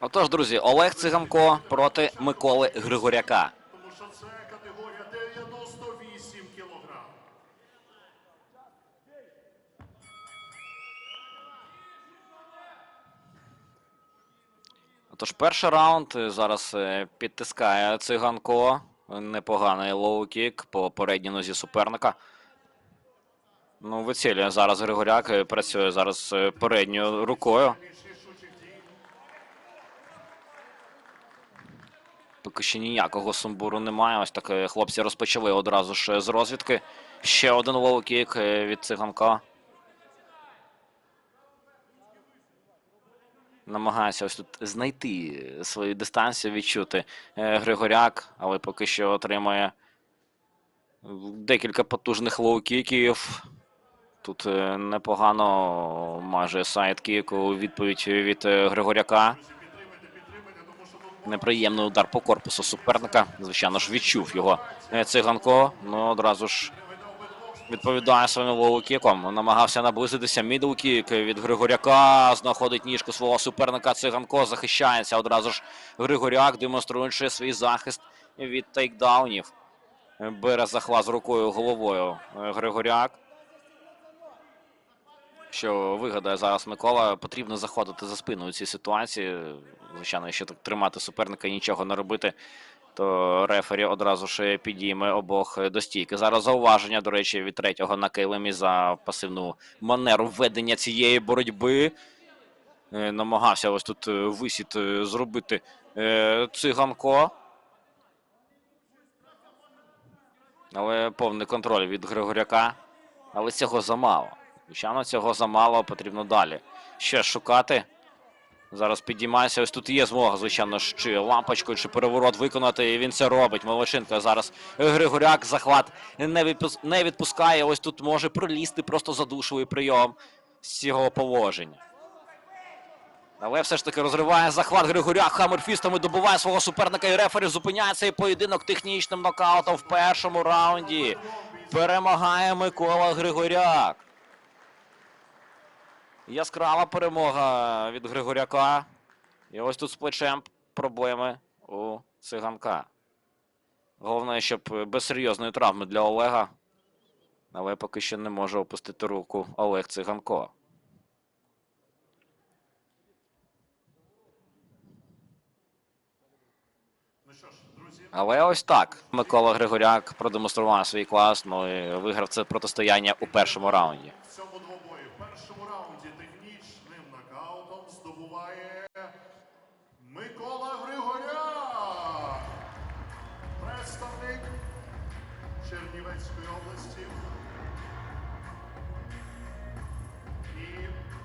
Отож, друзі, Олег Циганко проти Миколи Григоряка. Тому що це категорія 98 кілограм. Отож, перший раунд е, зараз е, підтискає циганко. Непоганий лоу-кік по передній нозі суперника. Ну, вицілює зараз Григоряк, е, працює зараз передньою рукою. Поки що ніякого сумбуру немає. Ось так е, хлопці розпочали одразу ж е, з розвідки. Ще один лоу-кік е, від циганка. Намагається ось тут знайти свою дистанцію, відчути Григоряк, але поки що отримує декілька потужних лоу-кіків. Тут непогано майже сайдкік у відповідь від Григоряка. Неприємний удар по корпусу суперника. Звичайно ж, відчув його е, циганко. Ну одразу ж відповідає своїм лоу-кіком. Намагався наблизитися мідл-кік від Григоряка. Знаходить ніжку свого суперника Циганко. Захищається одразу ж Григоряк, демонструючи свій захист від тейкдаунів. Бере захват рукою головою е, Григоряк. Що вигадає зараз Микола, потрібно заходити за спину у цій ситуації. Звичайно, якщо так тримати суперника і нічого не робити, то рефері одразу ж підійме обох до стійки. Зараз зауваження, до речі, від третього на килимі за пасивну манеру ведення цієї боротьби. Е, Намагався ось тут е, висіт е, зробити циганко. Але повний контроль від Григоряка. Але цього замало. Звичайно, цього замало, потрібно далі. Ще шукати. Зараз підіймається. Ось тут є змога, звичайно, чи лампочкою, чи переворот виконати. І він це робить. Молодчинка зараз Григоряк захват не, відпускає. Ось тут може пролізти просто задушовий прийом з цього положення. Але все ж таки розриває захват Григоряк хамерфістами, добиває свого суперника і рефері зупиняє цей поєдинок технічним нокаутом в першому раунді. Перемагає Микола Григоряк. Яскрава перемога від Григоряка. І ось тут з плечем проблеми у циганка. Головне, щоб без серйозної травми для Олега. Але поки що не може опустити руку Олег Циганко. Але ось так. Микола Григоряк продемонстрував свій клас, ну і виграв це протистояння у першому раунді. в цьому двобої в першому раунді Григоряк. Представник Чернівецької області